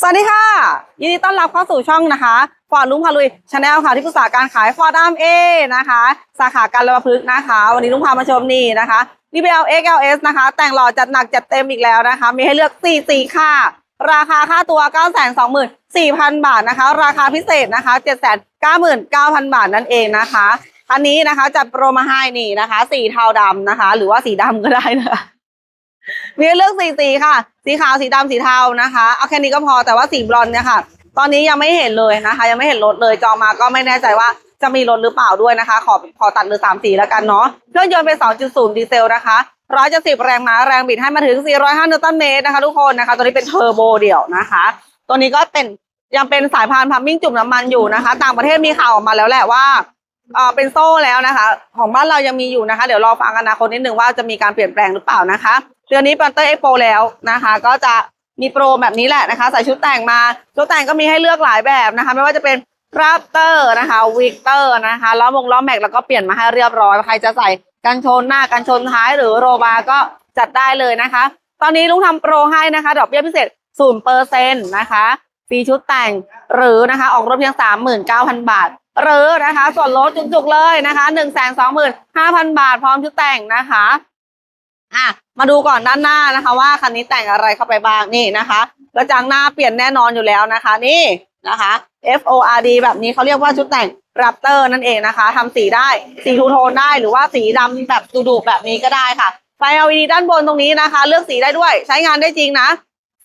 สวัสดีค่ะ ยินดีต้อนรับเข้าสู่ช่องนะคะฟอร์ดลุงพาลุยชาแนลค่ะที่ปรึกษาการขายฟอร์ดอามเอนะคะ สาขาการระบาพฤกษ์นะคะ วันนี้ลุงพามาชมนี่นะคะรีเบล XLS นะคะ แต่งหล่อจัดหนักจัดเต็มอีกแล้วนะคะ มีให้เลือก4สีค่ะ ราคาค่าตัว 9 2 4 0 0 0 บาทนะคะ ราคาพิเศษนะคะ 7 9 9 0 0 0 บาทนั่นเองนะคะ อันนี้นะคะจัดโปรมาให้นี่นะคะ สีเทาดำนะคะ หรือว่าสีดำก็ได้นะคะ มีเลือกสีสีค่ะ สีขาวสีดำสีเทานะคะเอาแค่นี้ก็พอแต่ว่าสีบรอนซ์เนี่ยค่ะ ตอนนี้ยังไม่เห็นเลยนะคะ ยังไม่เห็นรถเลยจองมาก็ไม่แน่ใจว่าจะมีรถหรือเปล่าด้วยนะคะ ขอขอตัดเหลือสามสีแล้วกันเนาะเครื่องยนต์เป็น 2.0 ดีเซลนะคะ170แรงม้าแรงบิดให้มาถึง 405 นิวตันเมตรนะคะทุกคนนะคะ ตัวนี้เป็นเทอร์โบเดี่ยวนะคะ ตัวนี้ก็เป็นยังเป็นสายพานพัมมิ่งจุ่มน้ำมันอยู่นะคะ ต่างประเทศมีข่าวออกมาแล้วแหละว่าเออเป็นโซ่แล้วนะคะ ของบ้านเรายังมีอยู่นะคะ เดี๋ยวรอฟังอนาคตนิดนึงว่าจะมีการเปลี่ยนแปลงหรือเปล่านะคะ เดือนนี้ปันเตอร์เอ็กโปแล้วนะคะ ก็จะมีโปรแบบนี้แหละนะคะใส่ชุดแต่งมาชุดแต่งก็มีให้เลือกหลายแบบนะคะ ไม่ว่าจะเป็นรับเตอร์นะคะวิกเตอร์นะคะล้อมงล้อแม็กแล้วก็เปลี่ยนมาให้เรียบร้อยใครจะใส่กันชนหน้ากันชนท้ายหรือโรบาก็จัดได้เลยนะคะ ตอนนี้ลุงทำโปรให้นะคะ ดอกเบี้ยพิเศษศูนย์เปอร์เซ็นต์นะคะฟรีชุดแต่งหรือนะคะออกรถเพียงสามหมื่นเก้าพันบาท หรือนะคะส่วนลดจุกๆเลยนะคะหนึ่งแสนสองหมื่นห้าพันบาทพร้อมชุดแต่งนะคะ อะมาดูก่อนด้านหน้านะคะ ว่าคันนี้แต่งอะไรเข้าไปบ้างนี่นะคะกระจังหน้าเปลี่ยนแน่นอนอยู่แล้วนะคะ นี่นะคะ F O R D แบบนี้เขาเรียกว่าชุดแต่ง Raptor นั่นเองนะคะทำสีได้สีทูโทนได้หรือว่าสีดำแบบดุๆแบบนี้ก็ได้ค่ะไฟ LED ด้านบนตรงนี้นะคะ เลือกสีได้ด้วยใช้งานได้จริงนะ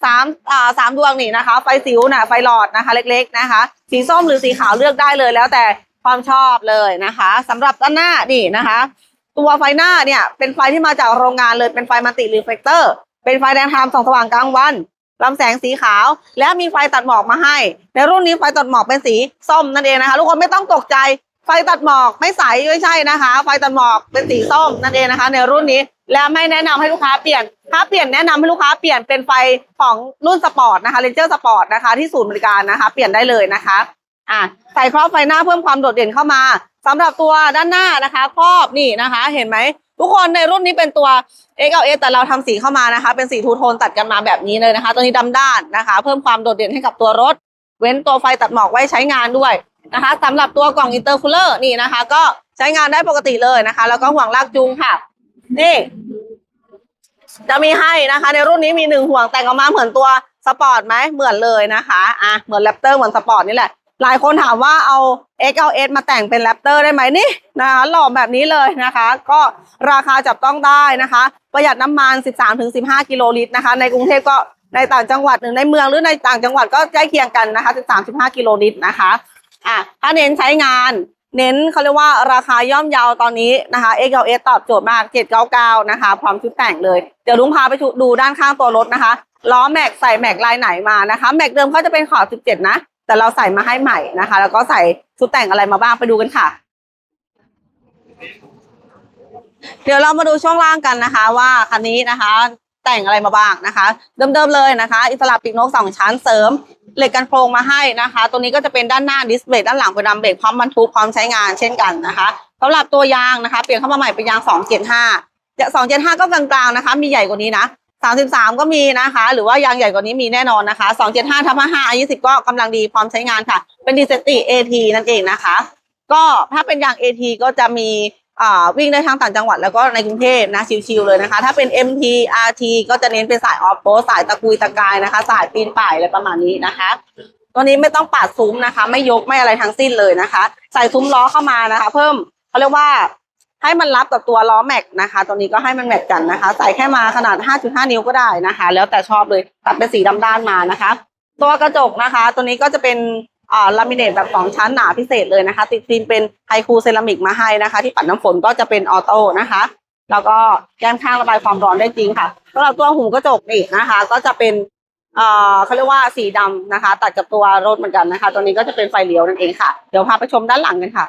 สามอ่าสามดวงนี่นะคะ ไฟสิวน่ะไฟหลอดนะคะ เล็ก ๆนะคะ สีส้มหรือสีขาวเลือกได้เลยแล้วแต่ความชอบเลยนะคะสำหรับด้านหน้านี่นะคะ ตัวไฟหน้าเนี่ยเป็นไฟที่มาจากโรงงานเลยเป็นไฟมัลติรีเฟลเตอร์ เป็นไฟแดงทามส่องสว่างกลางวันลำแสงสีขาว และมีไฟตัดหมอกมาให้ ในรุ่นนี้ไฟตัดหมอกเป็นสีส้มนั่นเองนะคะทุกคนไม่ต้องตกใจไฟตัดหมอกไม่ใสไม่ใช่นะคะ ไฟตัดหมอกเป็นสีส้มนั่นเองนะคะ ในรุ่นนี้และไม่แนะนำให้ลูกค้าเปลี่ยน ถ้าเปลี่ยนแนะนำให้ลูกค้าเปลี่ยนเป็นไฟของรุ่นสปอร์ตนะคะเรนเจอร์สปอร์ตนะคะที่ศูนย์บริการนะคะ เปลี่ยนได้เลยนะคะอะใส่ครอบไฟหน้าเพิ่มความโดดเด่นเข้ามา สำหรับตัวด้านหน้านะคะครอบนี่นะคะ เห็นไหมทุกคนในรุ่นนี้เป็นตัว x l s แต่เราทำสีเข้ามานะคะ เป็นสีทูโทนตัดกันมาแบบนี้เลยนะคะ ตัวนี้ดำด้านนะคะ เพิ่มความโดดเด่นให้กับตัวรถ เว้นตัวไฟตัดหมอกไว้ใช้งานด้วยนะคะสำหรับตัวกล่องอินเตอร์คูลเลอร์นี่นะคะ ก็ใช้งานได้ปกติเลยนะคะ แล้วก็ห่วงลากจูงค่ะ นี่ จะมีให้นะคะ ในรุ่นนี้มีหนึ่งห่วงแต่งออกมาเหมือนตัวสปอร์ตไหมเหมือนเลยนะคะอะเหมือนแรปเตอร์เหมือนสปอร์ตนี่แหละ หลายคนถามว่าเอา XLS มาแต่งเป็นแรปเตอร์ได้ไหมนี่นะคะหล่อแบบนี้เลยนะคะ ก็ราคาจับต้องได้นะคะ ประหยัดน้ำมัน 13-15 กิโลลิตรนะคะ ในกรุงเทพก็ในต่างจังหวัดหรือในเมืองหรือในต่างจังหวัดก็ใกล้เคียงกันนะคะ13-15 กิโลลิตรนะคะอะถ้าเน้นใช้งานเน้นเขาเรียกว่าราคาย่อมเยาวตอนนี้นะคะ XLS ตอบโจทย์มาก 799 นะคะ พร้อมชุดแต่งเลย เดี๋ยวลุงพาไปดูด้านข้างตัวรถนะคะ ล้อแม็กใส่แม็กลายไหนมานะคะ แม็กเดิมเขาจะเป็นขอบ 17 นะ แต่เราใส่มาให้ใหม่นะคะ แล้วก็ใส่ชุดแต่งอะไรมาบ้างไปดูกันค่ะ เดี๋ยวเรามาดูช่วงล่างกันนะคะ ว่าคันนี้นะคะ แต่งอะไรมาบ้างนะคะ เดิมๆเลยนะคะ อิสระปีกนกสองชั้นเสริมเหล็กกันโครงมาให้นะคะ ตัวนี้ก็จะเป็นด้านหน้าดิสเบรกด้านหลังเป็นดัมเบรกพร้อมบรรทุกพร้อมใช้งานเช่นกันนะคะสำหรับตัวยางนะคะ เปลี่ยนเข้ามาใหม่เป็นยาง 275จะ275 ก็กลางๆนะคะ มีใหญ่กว่านี้นะ 33 ก็มีนะคะ หรือว่ายางใหญ่กว่านี้มีแน่นอนนะคะ 275ทับ55อายุ10ก็กำลังดีพร้อมใช้งานค่ะ เป็นดีเซติ AT นั่นเองนะคะ ก็ถ้าเป็นยาง AT ก็จะมีวิ่งได้ทั้งต่างจังหวัดแล้วก็ในกรุงเทพนะชิวๆเลยนะคะ ถ้าเป็น MT RT ก็จะเน้นเป็นสายออฟโรดสายตะกุยตะกายนะคะ สายปีนป่ายอะไรประมาณนี้นะคะตัวนี้ไม่ต้องปาดซุ้มนะคะ ไม่ยกไม่อะไรทั้งสิ้นเลยนะคะ ใส่ซุ้มล้อเข้ามานะคะ เพิ่มเขาเรียกว่า ให้มันรับกับตัวล้อแม็กนะคะ ตัวนี้ก็ให้มันแมทกันนะคะ ใส่แค่มาขนาด 5.5 นิ้วก็ได้นะคะ แล้วแต่ชอบเลยตัดเป็นสีดำด้านมานะคะ ตัวกระจกนะคะ ตัวนี้ก็จะเป็นอ่าลามิเนตแบบสองชั้นหนาพิเศษเลยนะคะ ติดฟิล์มเป็นไฮคูเซรามิกมาให้นะคะ ที่ปัดน้ำฝนก็จะเป็นออโต้นะคะ แล้วก็แก้มข้างระบายความร้อนได้จริงค่ะสำหรับตัวหูกระจกนี่นะคะ ก็จะเป็นเอ่อเขาเรียกว่าสีดำนะคะ ตัดกับตัวรถเหมือนกันนะคะ ตัวนี้ก็จะเป็นไฟเลี้ยวนั่นเองค่ะเดี๋ยวพาไปชมด้านหลังกันค่ะ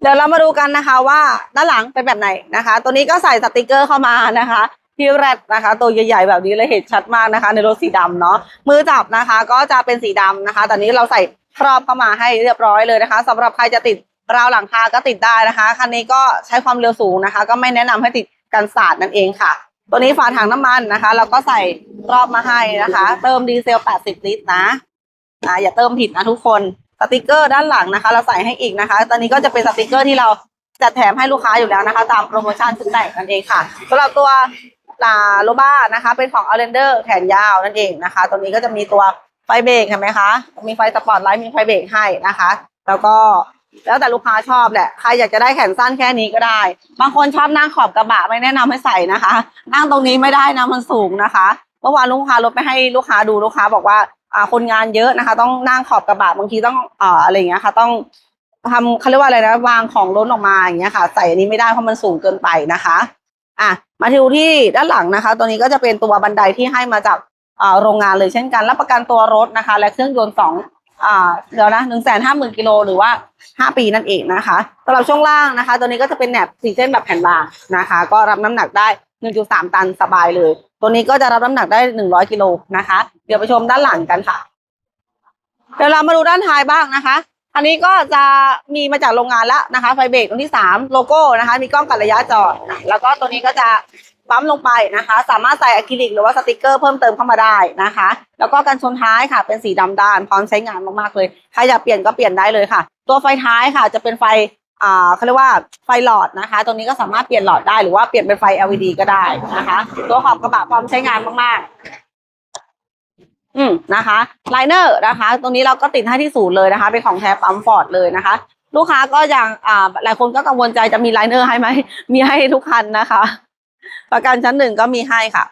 เดี๋ยวเรามาดูกันนะคะว่าด้านหลังเป็นแบบไหนนะคะ ตัวนี้ก็ใส่สติกเกอร์เข้ามานะคะที่แรดนะคะ ตัวใหญ่ๆแบบนี้เลยเห็นชัดมากนะคะ ในรถสีดำเนาะมือจับนะคะ ก็จะเป็นสีดำนะคะ ตอนนี้เราใส่ครอบเข้ามาให้เรียบร้อยเลยนะคะสำหรับใครจะติดราวหลังคาก็ติดได้นะคะคันนี้ก็ใช้ความเร็วสูงนะคะ ก็ไม่แนะนำให้ติดกันสาดนั่นเองค่ะ ตัวนี้ฝาถังน้ำมันนะคะ เราก็ใส่รอบมาให้นะคะ เติมดีเซล 80 ลิตรนะอ่าอย่าเติมผิดนะทุกคน สติกเกอร์ด้านหลังนะคะ เราใส่ให้อีกนะคะ ตอนนี้ก็จะเป็นสติกเกอร์ที่เราจัดแถมให้ลูกค้าอยู่แล้วนะคะ ตามโปรโมชั่นชุดแต่งนั่นเองค่ะสำหรับตัวลาโลบ้านะคะ เป็นของอ r เ n นเดอร์แขนยาวนั่นเองนะคะ ตัวนี้ก็จะมีตัวไฟเบรกเห็นไหมคะ มีไฟสปอตไลท์มีไฟเบรกให้นะคะ แล้วก็แล้วแต่ลูกค้าชอบแหละ ใครอยากจะได้แขนสั้นแค่นี้ก็ได้ บางคนชอบนั่งขอบกระบะไม่แนะนำให้ใส่นะคะ นั่งตรงนี้ไม่ได้นะมันสูงนะคะ เมื่อวานลูกค้ารถไปให้ลูกค้าดูลูกค้าบอกว่า คนงานเยอะนะคะ ต้องนั่งขอบกระบะบางทีต้องอ่าอะไรอย่างเงี้ยค่ะ ต้องทำเขาเรียกว่าอะไรนะวางของล้นออกมาอย่างเงี้ยค่ะ ใส่อันนี้ไม่ได้เพราะมันสูงเกินไปนะคะอะมาดูที่ด้านหลังนะคะ ตัวนี้ก็จะเป็นตัวบันไดที่ให้มาจากอ่าโรงงานเลยเช่นกัน รับประกันตัวรถนะคะ และเครื่องยนต์สองอ่าเดี๋ยวนะหนึ่งแสนห้าหมื่นกิโลหรือว่าห้าปีนั่นเองนะคะสำหรับช่วงล่างนะคะ ตัวนี้ก็จะเป็นแหนบสีเส้นแบบแผ่นบางนะคะ ก็รับน้ำหนักได้1.3ตันสบายเลย ตัวนี้ก็จะรับน้ำหนักได้100กิโลนะคะ เดี๋ยวไปชมด้านหลังกันค่ะ เดี๋ยวเรามาดูด้านท้ายบ้างนะคะ อันนี้ก็จะมีมาจากโรงงานแล้วนะคะ ไฟเบรกตรงที่3โลโก้นะคะ มีกล้องกันระยะจอด แล้วก็ตัวนี้ก็จะปั๊มลงไปนะคะ สามารถใส่อะคริลิกหรือว่าสติกเกอร์เพิ่มเติมเข้ามาได้นะคะ แล้วก็กันชนท้ายค่ะ เป็นสีดำด้านพร้อมใช้งานมากๆเลย ใครอยากเปลี่ยนก็เปลี่ยนได้เลยค่ะ ตัวไฟท้ายค่ะ จะเป็นไฟ อ่าเขาเรียกว่าไฟหลอดนะคะ ตรงนี้ก็สามารถเปลี่ยนหลอดได้หรือว่าเปลี่ยนเป็นไฟ LED ก็ได้นะคะ ตัวขอบกระบะพร้อมใช้งานมากๆ อืมนะคะไลเนอร์นะคะ ตรงนี้เราก็ติดให้ที่ศูนย์เลยนะคะ เป็นของแท้ปั๊มฟอร์ดเลยนะคะ ลูกค้าก็อยังอ่าหลายคนก็กังวลใจจะมีไลเนอร์ให้ไหมมีให้ทุกคันนะคะ ประกันชั้นหนึ่งก็มีให้ค่ะ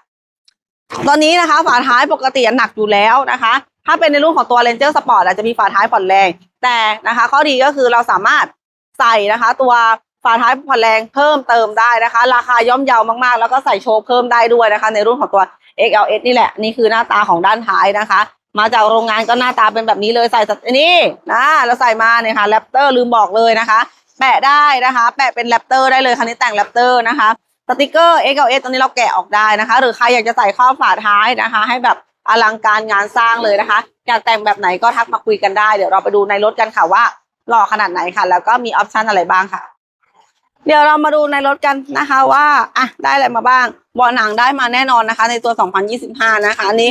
ตอนนี้นะคะ ฝาท้ายปกติหนักอยู่แล้วนะคะ ถ้าเป็นในรุ่นของตัว Ranger Sport อาจจะมีฝาท้ายผ่อนแรง แต่นะคะ ข้อดีก็คือเราสามารถ ใส่นะคะ ตัวฝาท้ายผ่อนแรงเพิ่มเติมได้นะคะ ราคาย่อมเยาวมากๆ แล้วก็ใส่โชว์เพิ่มได้ด้วยนะคะ ในรุ่นของตัว XLS นี่แหละนี่คือหน้าตาของด้านท้ายนะคะ มาจากโรงงานก็หน้าตาเป็นแบบนี้เลยใส่สตนี่นะเราใส่มาเนี่ยค่ะแรปเตอร์ลืมบอกเลยนะคะ แปะได้นะคะ แปะเป็นแรปเตอร์ได้เลยคันนี้แต่งแรปเตอร์นะคะสติกเกอร์ XLS ตรงนี้เราแกะออกได้นะคะ หรือใครอยากจะใส่ข้อบฝาท้ายนะคะ ให้แบบอลังการงานสร้างเลยนะคะ อยากแต่งแบบไหนก็ทักมาคุยกันได้ เดี๋ยวเราไปดูในรถกันค่ะว่า หล่อขนาดไหนค่ะ แล้วก็มีออปชันอะไรบ้างค่ะ เดี๋ยวเรามาดูในรถกันนะคะว่าอะได้อะไรมาบ้างเบาะหนังได้มาแน่นอนนะคะ ในตัว 2025 นะคะอันนี้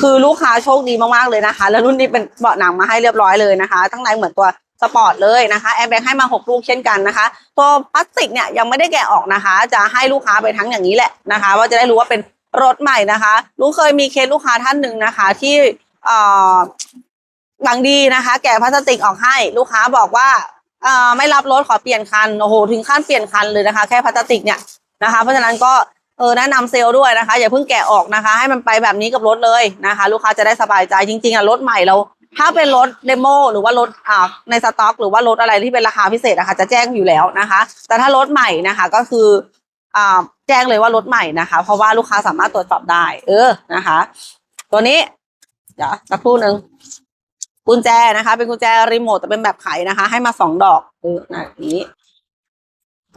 คือลูกค้าโชคดีมากๆเลยนะคะ แล้วรุ่นนี้เป็นเบาะหนังมาให้เรียบร้อยเลยนะคะทั้งในเหมือนตัวสปอร์ตเลยนะคะแอร์แบ็กให้มา 6 ลูกเช่นกันนะคะ ตัวพลาสติกเนี่ยยังไม่ได้แกะออกนะคะ จะให้ลูกค้าไปทั้งอย่างนี้แหละนะคะ ว่าจะได้รู้ว่าเป็นรถใหม่นะคะลูกเคยมีเคสลูกค้าท่านหนึ่งนะคะ ที่ ดังดีนะคะ แกะพลาสติกออกให้ ลูกค้าบอกว่าเอ่อไม่รับรถขอเปลี่ยนคันโอ้โหถึงขั้นเปลี่ยนคันเลยนะคะ แค่พลาสติกเนี่ยนะคะ เพราะฉะนั้นก็เออแนะนำเซลล์ด้วยนะคะ อย่าเพิ่งแกะออกนะคะ ให้มันไปแบบนี้กับรถเลยนะคะ ลูกค้าจะได้สบายใจจริงๆอะรถใหม่เรา ถ้าเป็นรถเดโมหรือว่ารถอ่าในสต็อก หรือว่ารถอะไรที่เป็นราคาพิเศษนะคะจะแจ้งอยู่แล้วนะคะ แต่ถ้ารถใหม่นะคะก็คืออ่าแจ้งเลยว่ารถใหม่นะคะ เพราะว่าลูกค้าสามารถตรวจสอบได้ เออนะคะ ตัวนี้ เดี๋ยวสักครู่หนึ่ง กุญแจนะคะ เป็นกุญแจรีโมทแต่เป็นแบบไขนะคะ ให้มาสองดอกเออนี้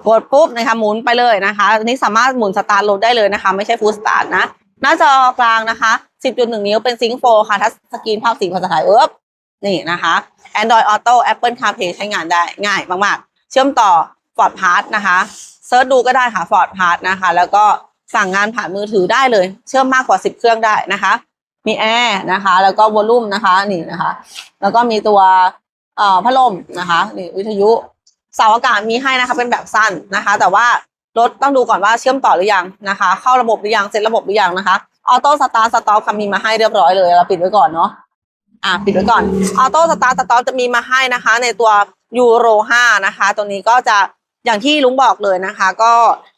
กดปุ๊บนะคะหมุนไปเลยนะคะอันนี้สามารถหมุนสตาร์ทรถได้เลยนะคะ ไม่ใช่ฟูลสตาร์ทนะ หน้าจอกลางนะคะ 10.1 นิ้วเป็นซิงค์โฟค่ะถ้าสกรีนภาพสีภาษาไทยเอ๊บนี่นะคะ Android Auto Apple CarPlay ใช้งานได้ง่ายมากๆ เชื่อมต่อ Ford Pass นะคะเซิร์ชดูก็ได้ค่ะ Ford Pass นะคะ แล้วก็สั่งงานผ่านมือถือได้เลย เชื่อมมากกว่า 10 เครื่องได้นะคะ มีแอร์นะคะ แล้วก็วอลลุ่มนะคะนี่นะคะ แล้วก็มีตัวเอ่อพัดลมนะคะนี่วิทยุเสาอากาศมีให้นะคะ เป็นแบบสั้นนะคะ แต่ว่ารถต้องดูก่อนว่าเชื่อมต่อหรือยังนะคะ เข้าระบบหรือยังเซ็ตระบบหรือยังนะคะออโต้สตาร์สต็อปค่ะมีมาให้เรียบร้อยเลยเราปิดไว้ก่อนเนาะอะปิดไว้ก่อนออโต้สตาร์สต็อปจะมีมาให้นะคะ ในตัวยูโร5นะคะ ตัวนี้ก็จะอย่างที่ลุงบอกเลยนะคะ ก็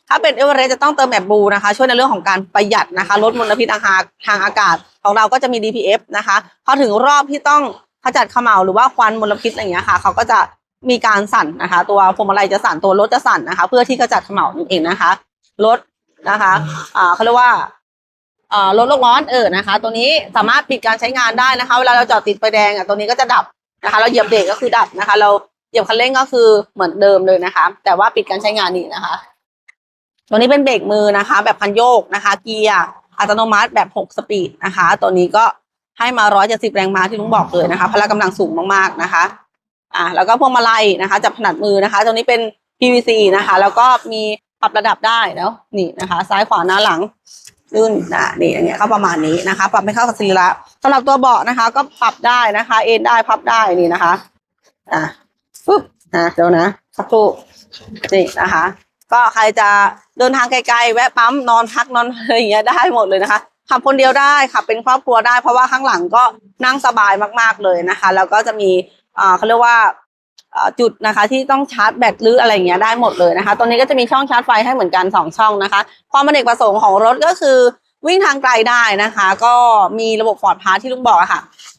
ถ้าเป็นเอเวอเรสต์จะต้องเติมแบบบูนะคะ ช่วยในเรื่องของการประหยัดนะคะ ลดมลพิษทางอากาศทางอากาศ ของเราก็จะมี DPF นะคะ พอถึงรอบที่ต้องขจัดเขม่าหรือว่าควันมลพิษอะไรอย่างเงี้ยค่ะ เขาก็จะมีการสั่นนะคะ ตัวพวงมาลัยจะสั่นตัวรถจะสั่นนะคะ เพื่อที่ขจัดเขม่านั่นเองนะคะรถนะคะอ่าเขาเรียกว่าอ่ารถโลกร้อนเออนะคะ ตัวนี้สามารถปิดการใช้งานได้นะคะ เวลาเราจอดติดไฟแดงอะตัวนี้ก็จะดับนะคะ เราเหยียบเบรกก็คือดับนะคะ เราเหยียบคันเร่งก็คือเหมือนเดิมเลยนะคะ แต่ว่าปิดการใช้งานนี่นะคะ ตัวนี้เป็นเบรกมือนะคะ แบบคันโยกนะคะ เกียร์อัตโนมัติแบบ 6 สปีดนะคะ ตัวนี้ก็ให้มา 170 แรงม้าที่ลุงบอกเลยนะคะ พละกำลังสูงมากๆนะคะอ่าแล้วก็พวงมาลัยนะคะ จับถนัดมือนะคะ ตัวนี้เป็น PVC นะคะ แล้วก็มีปรับระดับได้แล้วนี่นะคะ ซ้ายขวาหน้าหลังลื่นนะนี่อย่างเงี้ยก็ประมาณนี้นะคะ ปรับไม่เข้ากับสรีระสำหรับตัวเบาะนะคะ ก็ปรับได้นะคะ เอ็นได้พับได้นี่นะคะ อะปุ๊บนะเดี๋ยวนะสักครู่นี่นะคะ ก็ใครจะเดินทางไกลๆแวะปั๊มนอนพักนอนอะไรอย่างเงี้ยได้หมดเลยนะคะขับคนเดียวได้ขับเป็นครอบครัวได้เพราะว่าข้างหลังก็นั่งสบายมากๆเลยนะคะ แล้วก็จะมีเขาเรียกว่าจุดนะคะที่ต้องชาร์จแบตหรืออะไรอย่างเงี้ยได้หมดเลยนะคะตรงนี้ก็จะมีช่องชาร์จไฟให้เหมือนกันสองช่องนะคะความอเนกประสงค์ของรถก็คือวิ่งทางไกลได้นะคะ ก็มีระบบฟอร์ดพาร์ทที่ลุงบอกอะค่ะ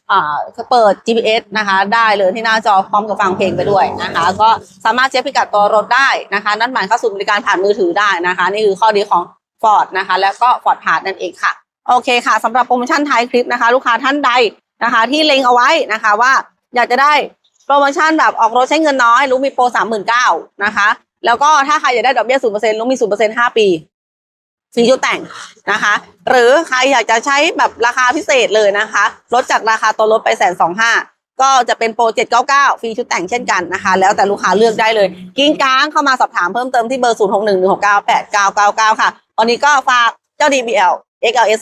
อ่าก็ เปิด GPS นะคะได้เลยที่หน้าจอพร้อมกับฟังเพลงไปด้วยนะคะ ก็สามารถเช็คพิกัดตัวรถได้นะคะ นั่นหมายเข้าสู่บริการผ่านมือถือได้นะคะ นี่คือข้อดีของ Ford นะคะ แล้วก็ Ford p a s s นั่นเองค่ะ โอเคค่ะสำหรับโปรโมชั่นท้ายคลิปนะคะ ลูกค้าท่านใดนะคะ ที่เล็งเอาไว้นะคะว่าอยากจะได้โปรโมชั่นแบบออกรถใช้เงินน้อย รู้มีโปรสามหมื่นเก้านะคะ แล้วก็ถ้าใครอยากได้ดอกเบี้ยศูนย์เปอร์เซ็นต์รู้มีศูนย์เปอร์เซ็นต์ห้าปี ฟรีชุดแต่งนะคะ หรือใครอยากจะใช้แบบราคาพิเศษเลยนะคะลดจากราคาตัวรถไปแสนสองห้าก็จะเป็นโปร 799 ฟรีชุดแต่งเช่นกันนะคะ แล้วแต่ลูกค้าเลือกได้เลย กิ้งก้างเข้ามาสอบถามเพิ่มเติมที่เบอร์ 0611698999 ค่ะ ตอนนี้ก็ฝากเจ้า DBL XLS